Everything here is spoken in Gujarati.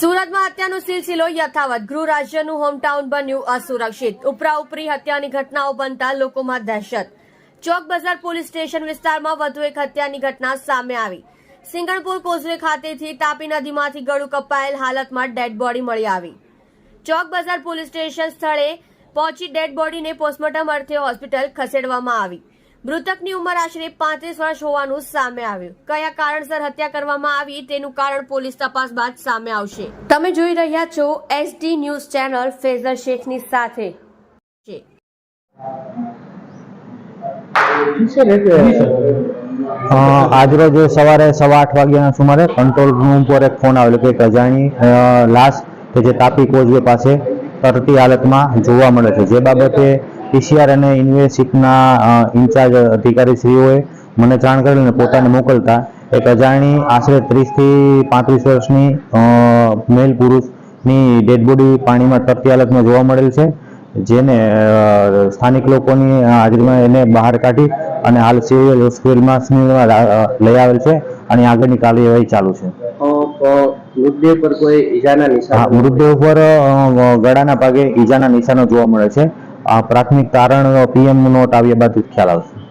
સુરતમાં હત્યાનો સિલસિલો યથાવત. ગૃહ રાજ્યનું હોમટાઉન બન્યું અસુરક્ષિત. ઉપરાઉપરી હત્યાની ઘટનાઓ બનતા લોકોમાં દહેશત. ચોક બજાર પોલીસ સ્ટેશન વિસ્તારમાં વધુ એક હત્યાની ઘટના સામે આવી. સિંગણપુર કોઝવે ખાતેથી તાપી નદીમાંથી ગળું કપાયેલ હાલતમાં ડેડ બોડી મળી આવી. ચોક બજાર પોલીસ સ્ટેશન સ્થળે પહોંચી ડેડ બોડીને પોસ્ટમોર્ટમ અર્થે હોસ્પિટલ ખસેડવામાં આવી. મૃતકની ઉંમર આશરે પાંત્રીસ વર્ષ હોવાનું સામે આવ્યું. કયા કારણસર હત્યા કરવામાં આવી તેનું કારણ પોલીસ તપાસ બાદ સામે આવશે. તમે જોઈ રહ્યા છો એસડી ન્યૂઝ ચેનલ ફેઝર શેખની સાથે. આજરોજ સવારે સવા આઠ વાગ્યાના સુમારે કંટ્રોલ રૂમ પર એક ફોન આવેલો કે અજાણી લાશ કે જે તાપી કોઝવે પાસે તરતી હાલતમાં જોવા મળે છે. જે બાબતે પીસીઆર અને યુનિવર્સિટીના ઇન્ચાર્જ અધિકારીશ્રીઓએ મને જાણ કરીને પોતાને મોકલતા. એક અજાણી આશરે ત્રીસથી પાંત્રીસ વર્ષની મેલ પુરુષની ડેડ બોડી પાણીમાં તરતી હાલતમાં જોવા મળેલ છે જેને સ્થાનિક લોકોની હાજરીમાં એને બહાર કાઢી અને હાલ સિવિલ હોસ્પિટલમાં લઈ આવેલ છે અને આગળની કાર્યવાહી ચાલુ છે. મૃતદેહ પર કોઈ ઈજાના નિશાન મૃતદેહ પર ગળાના ભાગે ઈજાના નિશાનો જોવા મળે છે. આ પ્રાથમિક તારણ પીએમ નોટ આવ્યા બાદ ખ્યાલ આવશે.